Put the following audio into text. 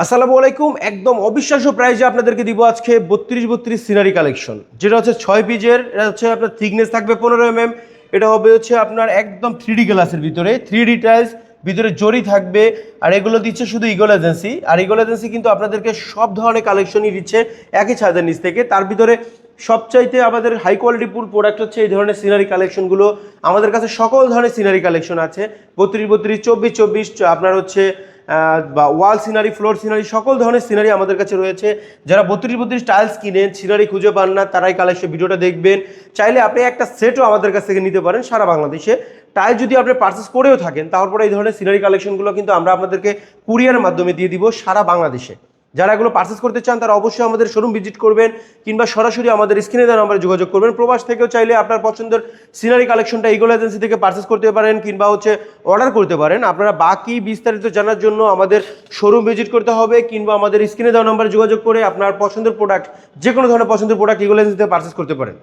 আসসালামু আলাইকুম। একদম অবিশ্বাস্য প্রাইজে আপনাদেরকে দিব আজকে বত্রিশ বত্রিশ সিনারি কালেকশন যেটা হচ্ছে ছয় পিজের এটা হচ্ছে আপনার থিকনেস থাকবে পনেরো এম এম এটা হবে হচ্ছে আপনার একদম থ্রি গ্লাসের ভিতরে থ্রি ডি টাইলস ভিতরে জরি থাকবে। আর এগুলো দিচ্ছে শুধু ইগল এজেন্সি আর ইগল এজেন্সি কিন্তু আপনাদেরকে সব ধরনের কালেকশনই দিচ্ছে একই ছাদের নিচ থেকে। তার ভিতরে সবচাইতে আমাদের হাই কোয়ালিটি ফুল প্রোডাক্ট হচ্ছে এই ধরনের সিনারি কালেকশনগুলো আমাদের কাছে সকল ধরনের সিনারি কালেকশন আছে। বত্রিশ বত্রিশ, চব্বিশ চব্বিশ, আপনার হচ্ছে বা ওয়াল সিনারি, ফ্লোর সিনারি, সকল ধরনের সিনারি আমাদের কাছে রয়েছে। যারা বত্রিশ বত্রিশ টাইলস কিনেন, সিনারি খুঁজে পান না, তারাই কাল এসে ভিডিওটা দেখবেন। চাইলে আপনি একটা সেটও আমাদের কাছ থেকে নিতে পারেন সারা বাংলাদেশে। টাইল যদি আপনি পার্চেস করেও থাকেন, তারপরে এই ধরনের সিনারি কালেকশনগুলো কিন্তু আমরা আপনাদেরকে কুরিয়ারের মাধ্যমে দিয়ে দিব সারা বাংলাদেশে। যারা এগুলো পার্সেস করতে চান, তারা অবশ্যই আমাদের শোরুম ভিজিট করবেন কিংবা সরাসরি আমাদের স্ক্রিনে দেওয়া নাম্বারে যোগাযোগ করবেন। প্রবাস থেকেও চাইলে আপনার পছন্দের সিনারি কালেকশনটা ইগোল এজেন্সি থেকে পার্সেস করতে পারেন কিংবা হচ্ছে অর্ডার করতে পারেন। আপনারা বাকি বিস্তারিত জানার জন্য আমাদের শোরুম ভিজিট করতে হবে কিংবা আমাদের স্ক্রিনে দেওয়া নাম্বারে যোগাযোগ করে আপনার পছন্দের প্রোডাক্ট যে কোনো ধরনের পছন্দের প্রোডাক্ট ইগোল এজেন্সি থেকে পার্সেস করতে পারেন।